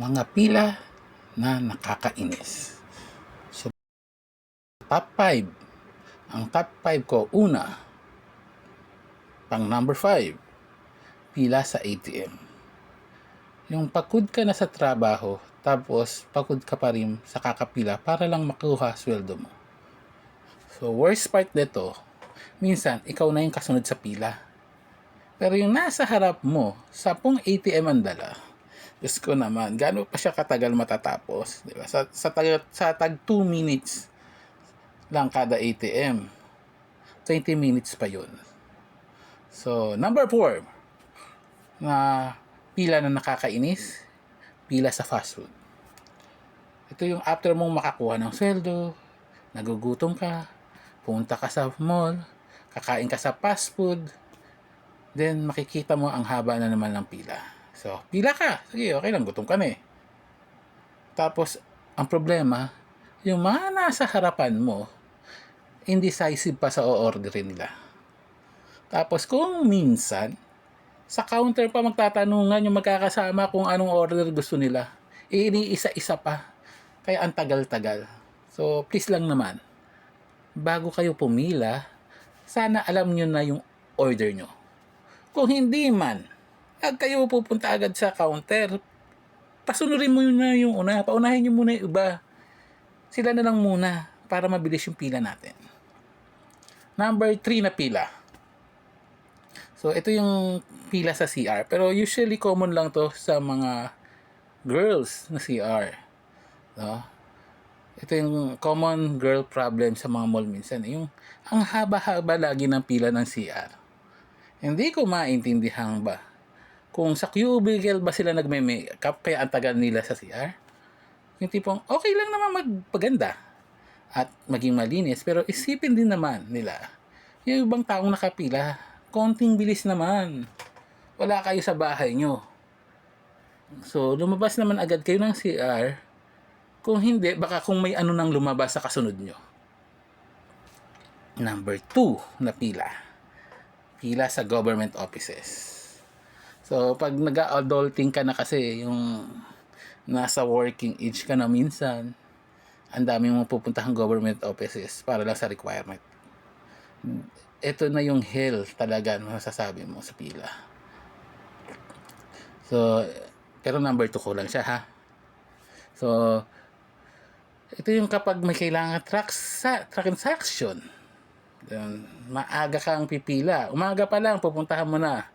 mga pila na nakakainis. So, top 5. Ang top 5 ko, una, pang number 5, pila sa ATM. Yung pagod ka na sa trabaho, tapos pagod ka pa rin sa kakapila para lang makuha sweldo mo. So, worst part nito, minsan, ikaw na yung kasunod sa pila. Pero yung nasa harap mo, sa pong ATM ang dala, Diyos ko naman, gaano pa siya katagal matatapos? Di ba? Sa, sa, tag, sa tag 2 minutes lang kada ATM. 20 minutes pa yun. So, number 4, na pila na nakakainis, pila sa fast food. Ito yung after mong makakuha ng sweldo, nagugutom ka, punta ka sa mall, kakain ka sa fast food, then makikita mo ang haba na naman ng pila. So, pila ka. Sige, okay lang, gutom ka na eh. Tapos, ang problema, yung mga nasa harapan mo, indecisive pa sa o-orderin nila. Tapos, kung minsan, sa counter pa magtatanungan yung magkakasama kung anong order gusto nila. Iniisa-isa pa. Kaya ang tagal-tagal. So, please lang naman, bago kayo pumila, sana alam nyo na yung order nyo. Kung hindi man, Pag kayo pupunta agad sa counter, pasunurin mo na yung una. Paunahin nyo muna yung iba. Sila na lang muna para mabilis yung pila natin. Number 3 na pila. So, ito yung pila sa CR. Pero usually common lang to sa mga girls na CR. No? Ito yung common girl problem sa mga mall minsan. Yung ang haba-haba lagi ng pila ng CR. Hindi ko maintindihan ba kung sa cubicle ba sila nagme-makeup kaya ang tagal nila sa CR. Yung tipong okay lang naman magpaganda at maging malinis pero isipin din naman nila yung ibang taong nakapila konting bilis naman. Wala kayo sa bahay nyo. So lumabas naman agad kayo ng CR kung hindi baka kung may ano nang lumabas sa kasunod nyo. Number 2 na pila. Pila sa government offices So, pag nag-adulting ka na kasi, yung nasa working age ka na minsan, ang dami mong pupuntahang government offices para lang sa requirement. Ito na yung hell talaga, masasabi mo sa pila. So, pero number 2 ko lang siya ha. So, ito yung kapag may kailangan transa- transaction. Maaga kang pipila. Umaga pa lang, pupuntahan mo na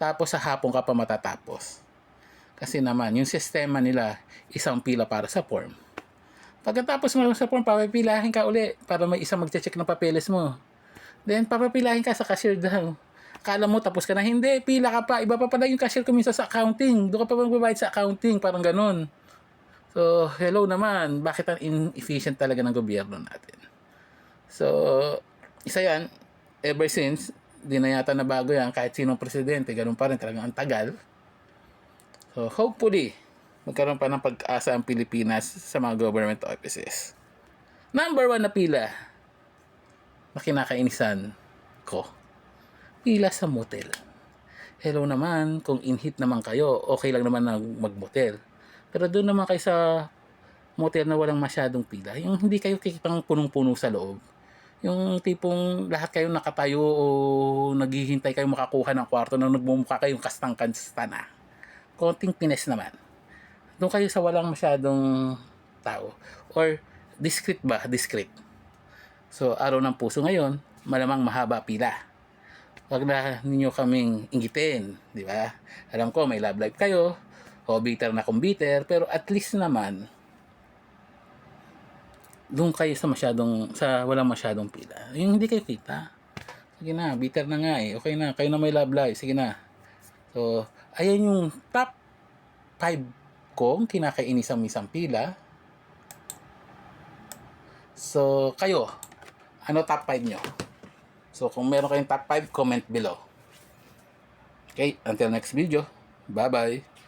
tapos sa hapon ka pa matatapos. Kasi naman, yung sistema nila, isang pila para sa form. Pagkatapos mo sa form, papapilahin ka uli para may isang magche-check ng papeles mo. Then, papapilahin ka sa cashier daw. Kala mo tapos ka na, hindi, pila ka pa. Iba pa pala yung cashier ko minsan sa accounting. Doon ka pa magbabayad sa accounting, parang ganun. So, hello naman. Bakit ang inefficient talaga ng gobyerno natin? So, isa yan, ever since, di na yata na bago yan. Kahit sinong presidente ganun pa rin. Talagang ang tagal. So hopefully magkaroon pa ng pag-asa ang Pilipinas sa mga government offices. Number one na pila na kinakainisan ko pila sa motel. Hello naman kung in-hit naman kayo okay lang naman na mag-motel. Pero doon naman kayo sa motel na walang masyadong pila yung hindi kayo kikitang punong-puno sa loob yung tipong lahat kayo nakatayo o naghihintay kayo makakuha ng kwarto na nagmumukha kayong kastang-kasta na. Konting pines naman. Doon kayo sa walang masyadong tao. Or discreet ba? Discreet. So, araw ng puso ngayon, malamang mahaba pila. Huwag na ninyo kaming ingitin, di ba? Alam ko, may love life kayo, o bitter na kumbiter, pero at least naman, doon kayo sa masyadong sa walang masyadong pila. Yung hindi kayo kita. Sige na, bitter na nga eh. Okay na, kayo na may love life. Sige na. So, ayan yung top 5 kong kinakainisang misang pila. So, kayo, ano top 5 nyo? So, kung meron kayong top 5, comment below. Okay, until next video. Bye-bye.